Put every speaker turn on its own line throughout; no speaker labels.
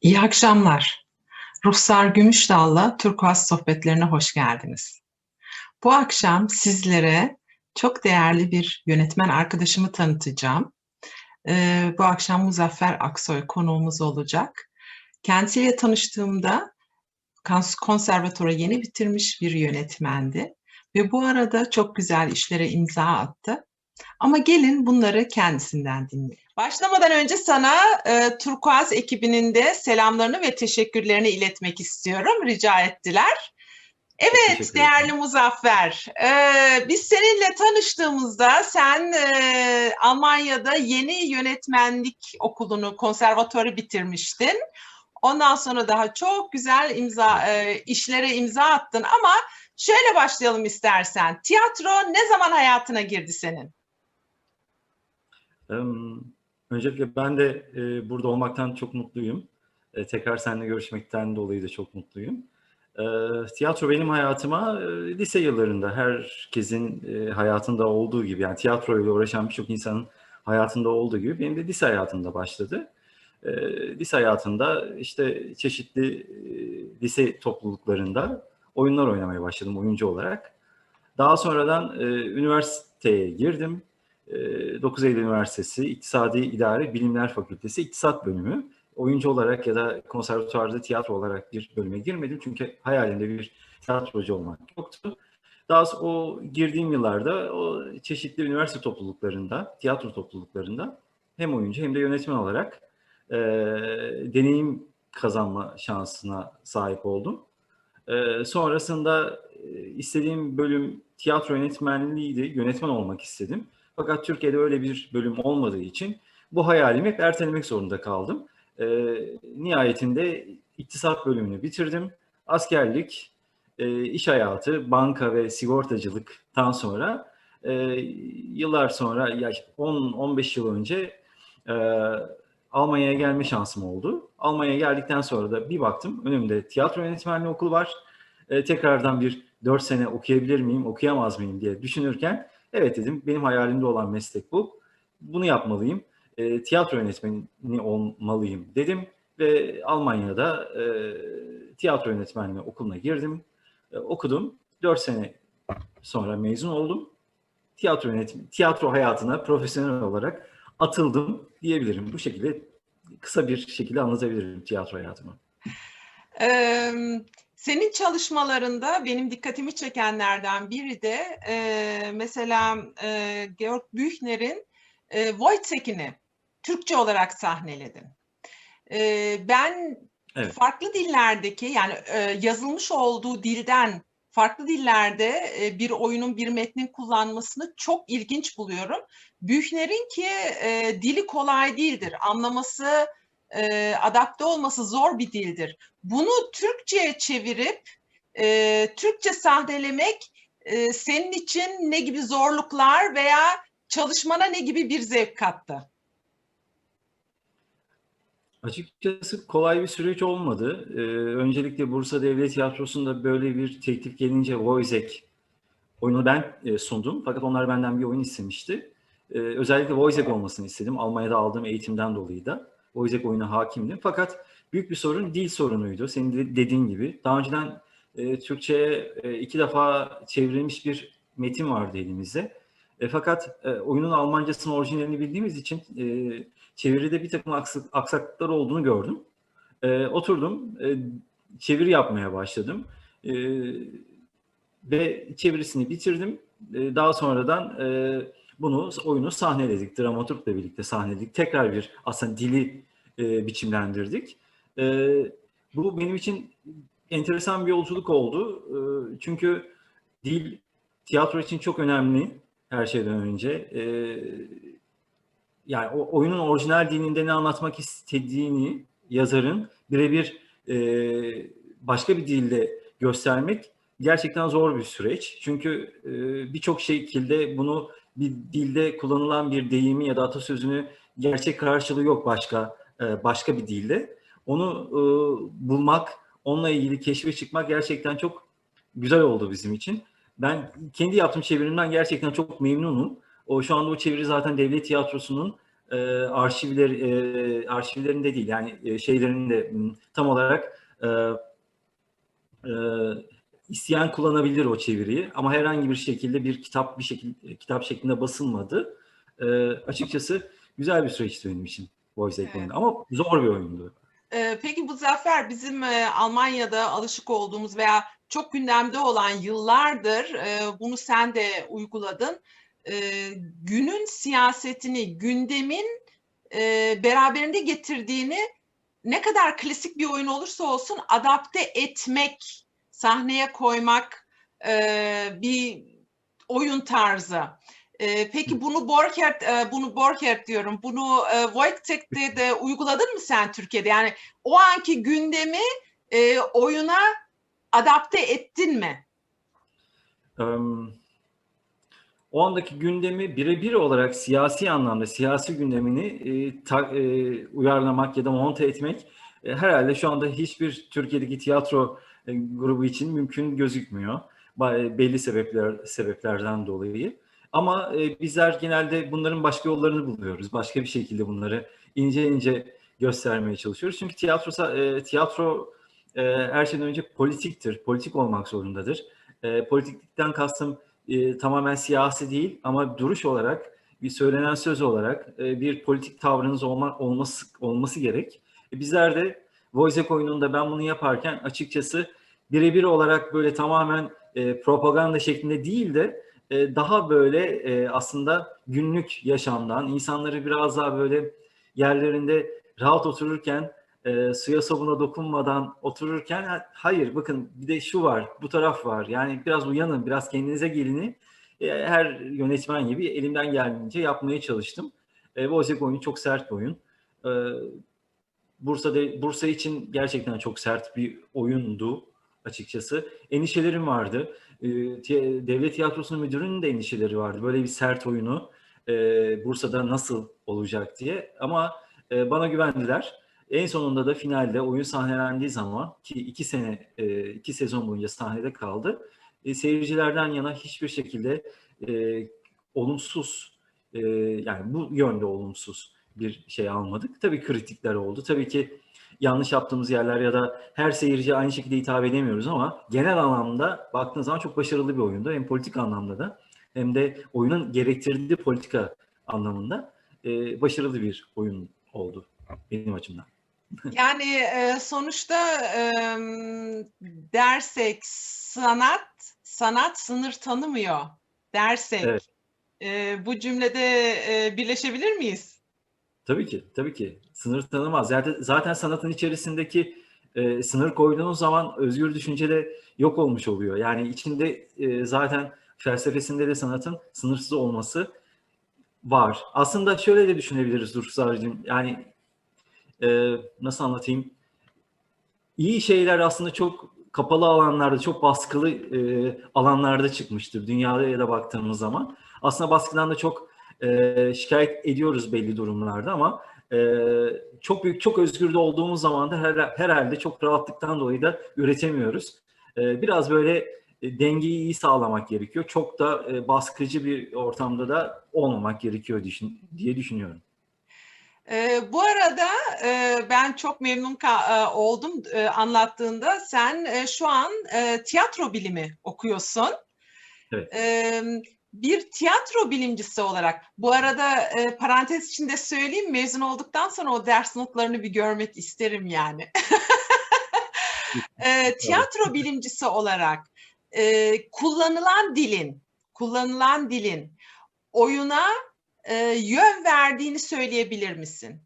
İyi akşamlar. Ruhsar Gümüşdal'la Turkuaz sohbetlerine hoş geldiniz. Bu akşam sizlere çok değerli bir yönetmen arkadaşımı tanıtacağım. Ee, bu akşam Muzaffer Aksoy konuğumuz olacak. Kendisiyle tanıştığımda konservatuara yeni bitirmiş bir yönetmendi ve bu arada çok güzel işlere imza attı. Ama gelin bunları kendisinden dinleyelim. Başlamadan önce sana e, Turkuaz ekibinin de selamlarını ve teşekkürlerini iletmek istiyorum. Rica ettiler. Evet değerli Muzaffer, e, biz seninle tanıştığımızda sen e, Almanya'da yeni yönetmenlik okulunu, konservatuarı bitirmiştin. Ondan sonra daha çok güzel imza e, işlere imza attın ama şöyle başlayalım istersen. Tiyatro ne zaman hayatına girdi senin?
Öncelikle ben de e, burada olmaktan çok mutluyum. E, tekrar seninle görüşmekten dolayı da çok mutluyum. E, tiyatro benim hayatıma e, lise yıllarında herkesin hayatında olduğu gibi yani tiyatro ile uğraşan birçok insanın hayatında olduğu gibi benim de lise hayatında başladı. Lise hayatında işte çeşitli lise topluluklarında oyunlar oynamaya başladım oyuncu olarak. Daha sonradan üniversiteye girdim. 9 Eylül Üniversitesi İktisadi İdare Bilimler Fakültesi İktisat Bölümü. Oyuncu olarak ya da konservatuvarda tiyatro olarak bir bölüme girmedim. Çünkü hayalimde bir tiyatrocu olmak yoktu. Daha sonra o girdiğim yıllarda o çeşitli üniversite topluluklarında, tiyatro topluluklarında hem oyuncu hem de yönetmen olarak e, deneyim kazanma şansına sahip oldum. E, sonrasında e, istediğim bölüm tiyatro yönetmenliğiydi. Yönetmen olmak istedim. Fakat Türkiye'de öyle bir bölüm olmadığı için bu hayalimi hep ertelemek zorunda kaldım. E, nihayetinde iktisat bölümünü bitirdim. Askerlik, e, iş hayatı, banka ve sigortacılıktan sonra e, yıllar sonra, ya 10-15 yıl önce e, Almanya'ya gelme şansım oldu. Almanya'ya geldikten sonra da bir baktım önümde tiyatro yönetmenliği okulu var. E, tekrardan bir 4 sene okuyabilir miyim, okuyamaz mıyım diye düşünürken Evet dedim benim hayalimde olan meslek bu. Bunu yapmalıyım. E, tiyatro yönetmeni olmalıyım dedim ve Almanya'da e, tiyatro yönetmenliği okuluna girdim. E, okudum. 4 sene sonra mezun oldum. Tiyatro yönetmeni, tiyatro hayatına profesyonel olarak atıldım diyebilirim. Bu şekilde kısa bir şekilde anlatabilirim tiyatro hayatımı.
Senin çalışmalarında benim dikkatimi çekenlerden biri de e, mesela e, Georg Büchner'in e, Wojciech'ini Türkçe olarak sahneledin. E, ben evet. farklı dillerdeki yani e, yazılmış olduğu dilden farklı dillerde e, bir oyunun bir metnin kullanmasını çok ilginç buluyorum. Büchner'in ki e, dili kolay değildir. Anlaması e, adapte olması zor bir dildir. Bunu Türkçe'ye çevirip e, Türkçe sahnelemek e, senin için ne gibi zorluklar veya çalışmana ne gibi bir zevk kattı?
Açıkçası kolay bir süreç olmadı. Ee, öncelikle Bursa Devlet Tiyatrosu'nda böyle bir teklif gelince Wojciech oyunu ben e, sundum. Fakat onlar benden bir oyun istemişti. Ee, özellikle Wojciech olmasını istedim. Almanya'da aldığım eğitimden dolayı da. Wojciech oyuna hakimdim. Fakat büyük bir sorun dil sorunuydu. Senin de dediğin gibi. Daha önceden e, Türkçe'ye e, iki defa çevrilmiş bir metin vardı elimizde. E, fakat e, oyunun Almancasının orijinalini bildiğimiz için e, çeviride bir takım aksak, aksaklıklar olduğunu gördüm. E, oturdum, e, çeviri yapmaya başladım. E, ve çevirisini bitirdim. E, daha sonradan e, bunu oyunu sahneledik. Dramaturgla birlikte sahneledik. Tekrar bir aslında dili e, biçimlendirdik. E, bu benim için enteresan bir yolculuk oldu. E, çünkü dil tiyatro için çok önemli her şeyden önce. E, yani o oyunun orijinal dilinde ne anlatmak istediğini yazarın birebir e, başka bir dilde göstermek gerçekten zor bir süreç. Çünkü e, birçok şekilde bunu bir dilde kullanılan bir deyimi ya da atasözünü gerçek karşılığı yok başka e, başka bir dilde. Onu e, bulmak, onunla ilgili keşfe çıkmak gerçekten çok güzel oldu bizim için. Ben kendi yaptığım çevirimden gerçekten çok memnunum. O şu anda o çeviri zaten Devlet Tiyatrosu'nun e, arşivler e, arşivlerinde değil yani e, şeylerinde tam olarak e, e, isteyen kullanabilir o çeviriyi ama herhangi bir şekilde bir kitap bir şekilde kitap şeklinde basılmadı. E, açıkçası güzel bir süreçti benim için Voice
Evet.
oyunu ama zor bir oyundu.
Ee, peki bu zafer bizim e, Almanya'da alışık olduğumuz veya çok gündemde olan yıllardır e, bunu sen de uyguladın. E, günün siyasetini, gündemin e, beraberinde getirdiğini ne kadar klasik bir oyun olursa olsun adapte etmek, sahneye koymak e, bir oyun tarzı. E, peki bunu Borkert, e, bunu Borkert diyorum, bunu e, Wojtek'te de uyguladın mı sen Türkiye'de? Yani o anki gündemi e, oyuna adapte ettin mi?
Em, o andaki gündemi birebir olarak siyasi anlamda siyasi gündemini e, ta- e, uyarlamak ya da monte etmek e, herhalde şu anda hiçbir Türkiye'deki tiyatro grubu için mümkün gözükmüyor. Ba- Belli sebepler sebeplerden dolayı. Ama e, bizler genelde bunların başka yollarını buluyoruz. Başka bir şekilde bunları ince ince göstermeye çalışıyoruz. Çünkü tiyatro e, tiyatro e, her şeyden önce politiktir. Politik olmak zorundadır. E, politiklikten kastım e, tamamen siyasi değil ama duruş olarak bir söylenen söz olarak e, bir politik tavrınız olma, olması olması gerek. E, bizler de Wojciech oyununda ben bunu yaparken açıkçası birebir olarak böyle tamamen e, propaganda şeklinde değil de e, daha böyle e, aslında günlük yaşamdan insanları biraz daha böyle yerlerinde rahat otururken e, suya sabuna dokunmadan otururken ha- hayır bakın bir de şu var bu taraf var yani biraz uyanın biraz kendinize gelini e, her yönetmen gibi elimden geldiğince yapmaya çalıştım. E, Wojciech oyunu çok sert bir oyun. E, Bursa'da Bursa için gerçekten çok sert bir oyundu açıkçası. Endişelerim vardı. E, tiy- Devlet Tiyatrosu'nun müdürünün de endişeleri vardı. Böyle bir sert oyunu e, Bursa'da nasıl olacak diye. Ama e, bana güvendiler. En sonunda da finalde oyun sahnelendiği zaman ki iki sene, e, iki sezon boyunca sahnede kaldı. Seyircilerden yana hiçbir şekilde olumsuz, yani bu yönde olumsuz bir şey almadık. Tabii kritikler oldu. Tabii ki yanlış yaptığımız yerler ya da her seyirciye aynı şekilde hitap edemiyoruz ama genel anlamda baktığınız zaman çok başarılı bir oyundu. Hem politik anlamda da hem de oyunun gerektirdiği politika anlamında e, başarılı bir oyun oldu benim açımdan.
Yani e, sonuçta e, dersek sanat, sanat sınır tanımıyor dersek
Evet.
e, bu cümlede e, birleşebilir miyiz?
Tabii ki, tabii ki. Sınır tanımaz. Zaten, zaten sanatın içerisindeki e, sınır koyduğunuz zaman özgür düşünce de yok olmuş oluyor. Yani içinde e, zaten felsefesinde de sanatın sınırsız olması var. Aslında şöyle de düşünebiliriz Dursusar'cığım. Yani e, nasıl anlatayım? İyi şeyler aslında çok kapalı alanlarda, çok baskılı e, alanlarda çıkmıştır. Dünyada ya da baktığımız zaman. Aslında baskıdan da çok e, şikayet ediyoruz belli durumlarda ama e, çok büyük, çok özgür de olduğumuz zaman da her, herhalde çok rahatlıktan dolayı da üretemiyoruz. E, biraz böyle dengeyi iyi sağlamak gerekiyor. Çok da e, baskıcı bir ortamda da olmamak gerekiyor düşün, diye düşünüyorum.
E, bu arada e, ben çok memnun e, oldum e, anlattığında. Sen e, şu an e, tiyatro bilimi okuyorsun.
Evet.
E, bir tiyatro bilimcisi olarak, bu arada e, parantez içinde söyleyeyim, mezun olduktan sonra o ders notlarını bir görmek isterim yani. E, tiyatro bilimcisi olarak e, kullanılan dilin, kullanılan dilin oyuna e, yön verdiğini söyleyebilir misin?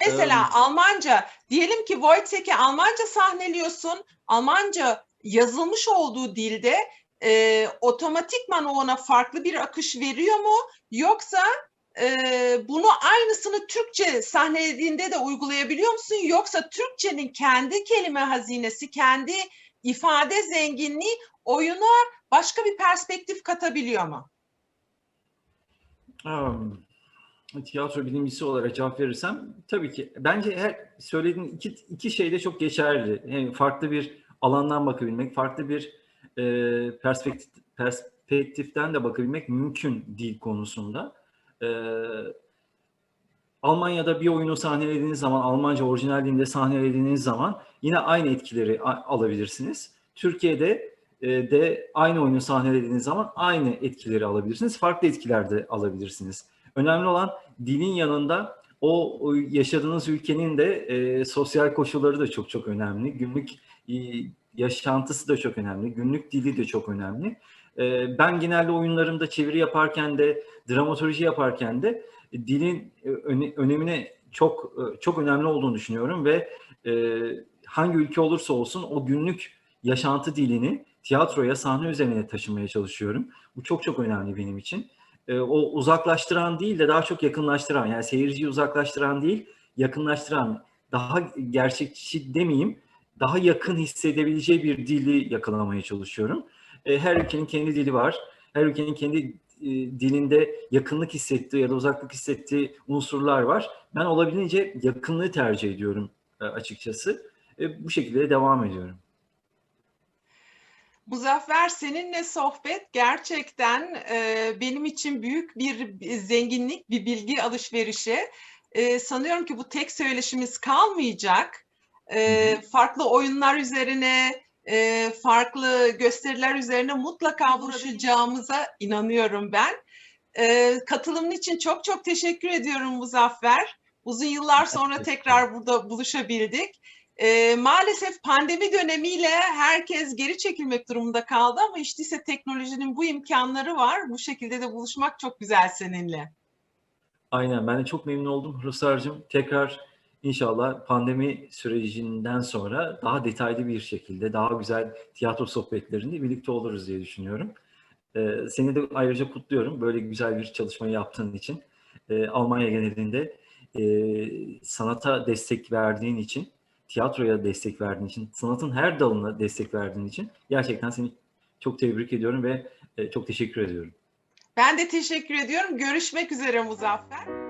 Mesela
Em,
Almanca, diyelim ki Wojciech'i Almanca sahneliyorsun, Almanca yazılmış olduğu dilde e, otomatikman ona farklı bir akış veriyor mu? Yoksa e, bunu aynısını Türkçe sahnelediğinde de uygulayabiliyor musun? Yoksa Türkçenin kendi kelime hazinesi, kendi ifade zenginliği oyuna başka bir perspektif katabiliyor mu?
Um, tiyatro bilimcisi olarak cevap verirsem tabii ki bence her söylediğin iki, iki şey de çok geçerli. Yani farklı bir alandan bakabilmek, farklı bir e, perspektif, perspektiften de bakabilmek mümkün dil konusunda. E, Almanya'da bir oyunu sahnelediğiniz zaman, Almanca orijinal dilinde sahnelediğiniz zaman yine aynı etkileri alabilirsiniz. Türkiye'de e, de aynı oyunu sahnelediğiniz zaman aynı etkileri alabilirsiniz. Farklı etkiler de alabilirsiniz. Önemli olan dilin yanında o yaşadığınız ülkenin de e, sosyal koşulları da çok çok önemli. Günlük e, yaşantısı da çok önemli. Günlük dili de çok önemli. E, ben genelde oyunlarımda çeviri yaparken de, dramaturji yaparken de e, dilin e, öne- önemine çok e, çok önemli olduğunu düşünüyorum ve hangi ülke olursa olsun o günlük yaşantı dilini tiyatroya, sahne üzerine taşımaya çalışıyorum. Bu çok çok önemli benim için. O uzaklaştıran değil de daha çok yakınlaştıran, yani seyirciyi uzaklaştıran değil, yakınlaştıran, daha gerçekçi demeyeyim, daha yakın hissedebileceği bir dili yakalamaya çalışıyorum. E, her ülkenin kendi dili var. Her ülkenin kendi e, dilinde yakınlık hissettiği ya da uzaklık hissettiği unsurlar var. Ben olabildiğince yakınlığı tercih ediyorum e, açıkçası. Bu şekilde de devam ediyorum.
Muzaffer seninle sohbet gerçekten benim için büyük bir zenginlik, bir bilgi alışverişi. Sanıyorum ki bu tek söyleşimiz kalmayacak. E, farklı oyunlar üzerine, e, farklı gösteriler üzerine mutlaka buluşacağımıza inanıyorum ben. E, katılımın için çok çok teşekkür ediyorum Muzaffer. Uzun yıllar sonra tekrar burada buluşabildik. E, maalesef pandemi dönemiyle herkes geri çekilmek durumunda kaldı ama işte ise teknolojinin bu imkanları var. Bu şekilde de buluşmak çok güzel seninle.
Aynen ben de çok memnun oldum Ruslar'cığım. Tekrar inşallah pandemi sürecinden sonra daha detaylı bir şekilde daha güzel tiyatro sohbetlerinde birlikte oluruz diye düşünüyorum. Ee, seni de ayrıca kutluyorum böyle güzel bir çalışmayı yaptığın için. Ee, Almanya genelinde e, sanata destek verdiğin için, tiyatroya destek verdiğin için, sanatın her dalına destek verdiğin için gerçekten seni çok tebrik ediyorum ve e, çok teşekkür ediyorum.
Ben de teşekkür ediyorum. Görüşmek üzere Muzaffer.